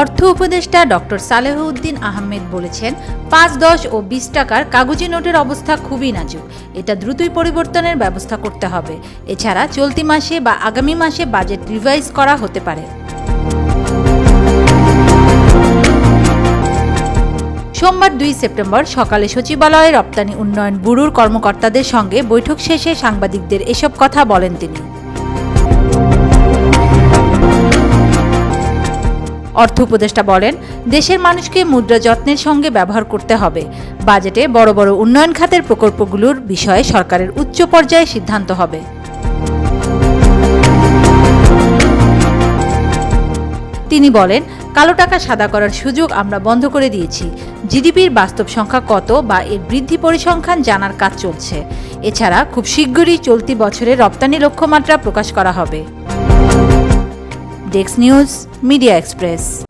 অর্থ উপদেষ্টা ডক্টর সালেহউদ্দিন আহমেদ বলেছেন, পাঁচ, দশ ও বিশ টাকার কাগজি নোটের অবস্থা খুবই নাজুক। এটা দ্রুতই পরিবর্তনের ব্যবস্থা করতে হবে। এছাড়া চলতি মাসে বা আগামী মাসে বাজেট রিভাইজ করা হতে পারে। সোমবার দুই সেপ্টেম্বর সকালে সচিবালয়ে রপ্তানি উন্নয়ন ব্যুরোর কর্মকর্তাদের সঙ্গে বৈঠক শেষে সাংবাদিকদের এসব কথা বলেন তিনি। অর্থ উপদেষ্টা বলেন, দেশের মানুষকে মুদ্রা যত্নের সঙ্গে ব্যবহার করতে হবে। বাজেটে বড় বড় উন্নয়ন খাতের প্রকল্পগুলোর বিষয়ে সরকারের উচ্চ পর্যায়ে সিদ্ধান্ত হবে। তিনি বলেন, কালো টাকা সাদা করার সুযোগ আমরা বন্ধ করে দিয়েছি। জিডিপির বাস্তব সংখ্যা কত বা এর বৃদ্ধি পরিসংখ্যান জানার কাজ চলছে। এছাড়া খুব শীঘ্রই চলতি বছরে রপ্তানি লক্ষ্যমাত্রা প্রকাশ করা হবে। ডেক্স নিউজ মিডিয়া এক্সপ্রেস।